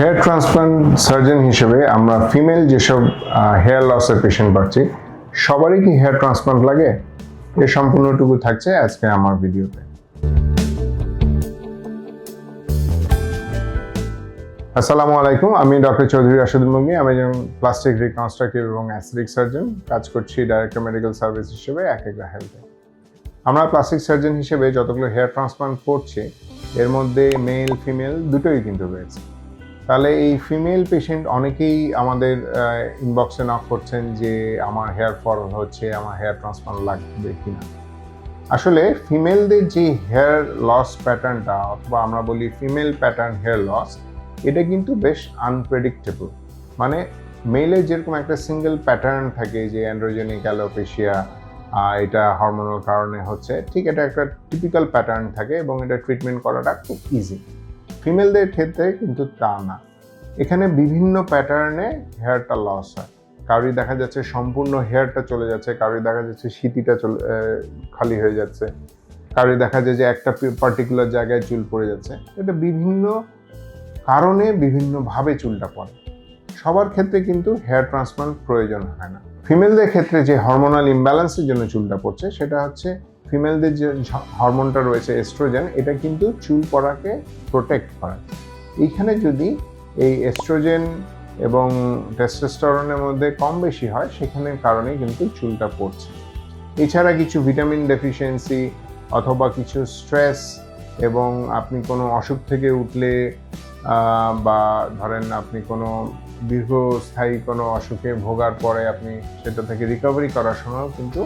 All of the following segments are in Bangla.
হেয়ার ট্রান্সপ্লান্ট সার্জন হিসেবে আমরা ফিমেল যেসব হেয়ার লসের পেশেন্ট পাচ্ছি, সবারই কি হেয়ার ট্রান্সপ্লান্ট লাগে? এ সম্পূর্ণটুকু থাকছে আজকে আমার ভিডিওতে। আসসালামু আলাইকুম, আমি ডক্টর চৌধুরী মুগনি আমি একজন প্লাস্টিক রিকনস্ট্রাকটিভ এবং অ্যাস্থেটিক সার্জন কাজ করছি ডাইরেক্টর মেডিকেল সার্ভিস হিসেবে এক একটা হেলথে আমরা প্লাস্টিক সার্জন হিসেবে যতগুলো হেয়ার ট্রান্সপ্লান্ট করছি, এর মধ্যে মেল ফিমেল দুটোই কিন্তু রয়েছে। তাহলে এই ফিমেল পেশেন্ট অনেকেই আমাদের ইনবক্সে নক করছেন যে আমার হেয়ার ফল হচ্ছে, আমার হেয়ার ট্রান্সপ্লান্ট লাগবে কিনা। আসলে ফিমেলদের যে হেয়ার লস প্যাটার্নটা অথবা আমরা বলি ফিমেল প্যাটার্ন হেয়ার লস এটা কিন্তু বেশ আনপ্রেডিক্টেবল মানে মেলে যেরকম একটা সিঙ্গেল প্যাটার্ন থাকে যে অ্যান্ড্রোজেনিক অ্যালোপেশিয়া এটা হরমোনাল কারণে হচ্ছে, ঠিক এটা একটা টিপিক্যাল প্যাটার্ন থাকে এবং এটা ট্রিটমেন্ট করাটা খুব ইজি ফিমেলদের ক্ষেত্রে কিন্তু তা না। এখানে বিভিন্ন প্যাটার্নে হেয়ারটা লস হয়। কারোরই দেখা যাচ্ছে সম্পূর্ণ হেয়ারটা চলে যাচ্ছে, কারোরই দেখা যাচ্ছে সিটিটা চলে খালি হয়ে যাচ্ছে, কারোরই দেখা যায় যে একটা পার্টিকুলার জায়গায় চুল পড়ে যাচ্ছে। এটা বিভিন্ন কারণে বিভিন্নভাবে চুলটা পড়ে। সবার ক্ষেত্রে কিন্তু হেয়ার ট্রান্সপ্লান্ট প্রয়োজন হয় না। ফিমেলদের ক্ষেত্রে যে হরমোনাল ইমব্যালেন্সের জন্য চুলটা পড়ছে, সেটা হচ্ছে ফিমেলদের যে হরমোনটা রয়েছে এস্ট্রোজেন এটা কিন্তু চুল পড়াকে প্রোটেক্ট করে। এইখানে যদি এই এস্ট্রোজেন এবং টেস্টোস্টেরনের মধ্যে কম বেশি হয়, সেখানের কারণে কিন্তু চুলটা পড়ছে। এছাড়া কিছু ভিটামিন ডেফিসিয়েন্সি অথবা কিছু স্ট্রেস এবং আপনি কোনো অসুখ থেকে উঠলে বা ধরেন আপনি কোনো দীর্ঘস্থায়ী কোনো অসুখে ভোগার পরে আপনি সেটা থেকে রিকভারি করার সময়ও কিন্তু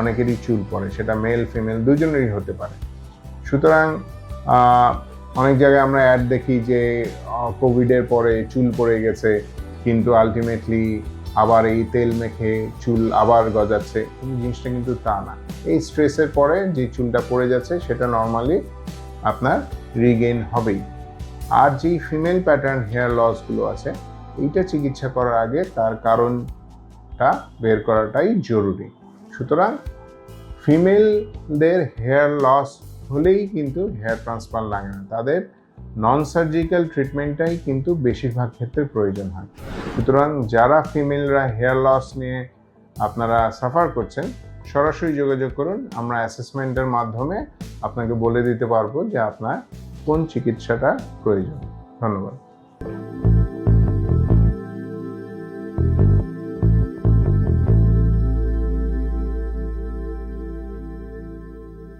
অনেকেরই চুল পড়ে, সেটা মেল ফিমেল দুজনেরই হতে পারে। সুতরাং অনেক জায়গায় আমরা অ্যাড দেখি যে কোভিডের পরে চুল পড়ে গেছে, কিন্তু আলটিমেটলি আবার এই তেল মেখে চুল আবার গজাচ্ছে। জিনিসটা কিন্তু তা না। এই স্ট্রেসের পরে যে চুলটা পড়ে যাচ্ছে, সেটা নর্মালি আপনার রিগেইন হবেই। আর যেই ফিমেল প্যাটার্ন হেয়ার লসগুলো আছে এইটা চিকিৎসা করার আগে তার কারণটা বের করাটাই জরুরি। সুতরাং ফিমেলদের হেয়ার লস হলেই কিন্তু হেয়ার ট্রান্সপ্লান্ট লাগে না। তাদের নন সার্জিক্যাল ট্রিটমেন্টটাই কিন্তু বেশিরভাগ ক্ষেত্রে প্রয়োজন হয়। সুতরাং যারা ফিমেলরা হেয়ার লস নিয়ে আপনারা সাফার করছেন, সরাসরি যোগাযোগ করুন। আমরা অ্যাসেসমেন্টের মাধ্যমে আপনাকে বলে দিতে পারব যে আপনার কোন চিকিৎসাটা প্রয়োজন। ধন্যবাদ।